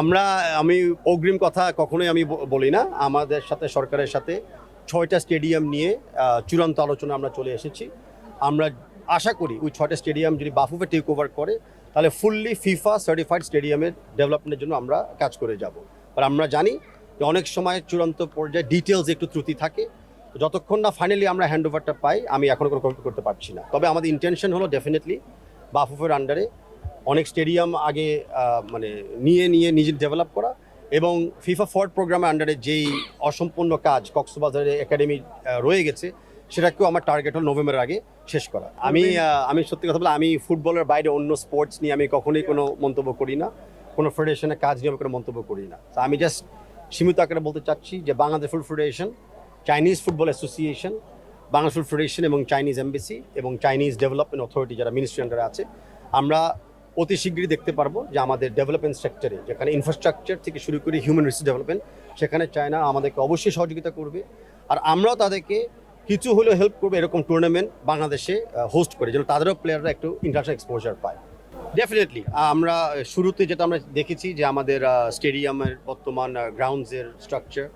আমরা, আমি অগ্রিম কথা কখনোই আমি বলি না। আমাদের সাথে, সরকারের সাথে ছয়টা স্টেডিয়াম নিয়ে চূড়ান্ত আলোচনা আমরা চলে এসেছি। আমরা আশা করি ওই ছয়টা স্টেডিয়াম যদি বাফুফে টেক ওভার করে, তাহলে ফুললি ফিফা সার্টিফাইড স্টেডিয়ামের ডেভেলপমেন্টের জন্য আমরা কাজ করে যাব। আর আমরা জানি যে অনেক সময় চূড়ান্ত পর্যায়ে ডিটেলস একটু ত্রুটি থাকে। যতক্ষণ না ফাইনালি আমরা হ্যান্ড ওভারটা পাই, আমি এখনও কোনো করতে পারছি না। তবে আমাদের ইন্টেনশন হলো ডেফিনেটলি বাফুফের আন্ডারে অনেক স্টেডিয়াম আগে মানে নিয়ে নিয়ে নিজে ডেভেলপ করা এবং ফিফা ফোর্ড প্রোগ্রামের আন্ডারে যেই অসম্পূর্ণ কাজ কক্সবাজারে একাডেমি রয়ে গেছে সেটাকেও আমার টার্গেট হল নভেম্বরের আগে শেষ করা। আমি আমি সত্যি কথা বলে আমি ফুটবলের বাইরে অন্য স্পোর্টস নিয়ে আমি কখনোই কোনো মন্তব্য করি না কোনো ফেডারেশনের কাজ নিয়ে আমি কোনো মন্তব্য করি না। তো আমি জাস্ট সীমিত আকারে বলতে চাচ্ছি যে Bangladesh foot federation Chinese football association Bangladesh foot federation এবং চাইনিজ এমবেসি এবং চাইনিজ ডেভেলপমেন্ট অথরিটি যারা মিনিস্ট্রি আন্ডারে আছে আমরা অতি শীঘ্রই দেখতে পারব যে আমাদের ডেভেলপমেন্ট সেক্টরে যেখানে ইনফ্রাস্ট্রাকচার থেকে শুরু করে হিউম্যান রিসোর্স ডেভেলপমেন্ট সেখানে চায়না আমাদেরকে অবশ্যই সহযোগিতা করবে। আর আমরাও তাদেরকে কিছু হলেও হেল্প করবে এরকম টুর্নামেন্ট বাংলাদেশে হোস্ট করে, যেন তাদেরও প্লেয়াররা একটু ইন্টারন্যাশনাল এক্সপোজার পায়। ডেফিনেটলি আমরা শুরুতে যেটা আমরা দেখেছি যে আমাদের স্টেডিয়ামের বর্তমান গ্রাউন্ডসের স্ট্রাকচার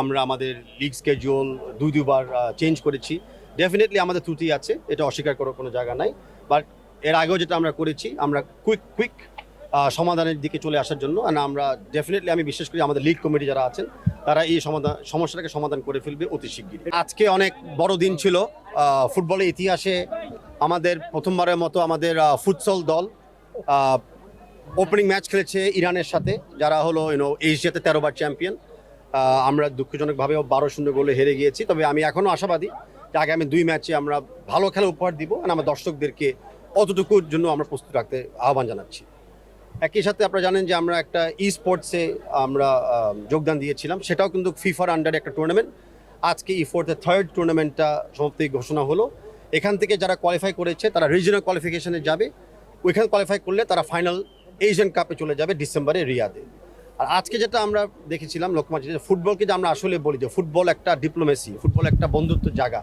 আমরা আমাদের লিগ স্কেজুয়াল দুই দুবার চেঞ্জ করেছি। ডেফিনেটলি আমাদের ত্রুটি আছে, এটা অস্বীকার করার কোনো জায়গা নাই। বাট এর আগেও যেটা আমরা করেছি, আমরা কুইক কুইক সমাধানের দিকে চলে আসার জন্য আর আমরা ডেফিনেটলি আমি বিশ্বাস করি আমাদের লিগ কমিটি যারা আছেন, তারা এই সমাধান, সমস্যাটাকে সমাধান করে ফেলবে অতি শিগগিরই। আজকে অনেক বড় দিন ছিল ফুটবলের ইতিহাসে আমাদের প্রথমবারের মতো আমাদের ফুটসল দল ওপেনিং ম্যাচ খেলেছে ইরানের সাথে, যারা হলো ইউনো এশিয়াতে তেরোবার চ্যাম্পিয়ন আমরা দুঃখজনকভাবেও বারো শূন্য গোলে হেরে গিয়েছি, তবে আমি এখনও আশাবাদী যে আগামী দুই ম্যাচে আমরা ভালো খেলা উপহার দিব আমার দর্শকদেরকে অতটুকুর জন্য আমরা প্রস্তুত রাখতে আহ্বান জানাচ্ছি। একই সাথে আপনারা জানেন যে আমরা একটা ই স্পোর্টসে আমরা যোগদান দিয়েছিলাম। সেটাও কিন্তু ফিফার আন্ডারে একটা টুর্নামেন্ট আজকে ই ফোর্থের থার্ড টুর্নামেন্টটা সমাপ্তি ঘোষণা হলো। এখান থেকে যারা কোয়ালিফাই করেছে, তারা রিজনাল কোয়ালিফিকেশনে যাবে। ওইখানে কোয়ালিফাই করলে তারা ফাইনাল এশিয়ান কাপে চলে যাবে ডিসেম্বরে রিয়াদে। আর আজকে যেটা আমরা দেখেছিলাম লোকমাঞ্চ ফুটবলকে যে আমরা আসলে বলি যে ফুটবল একটা ডিপ্লোমেসি ফুটবল একটা বন্ধুত্ব জায়গা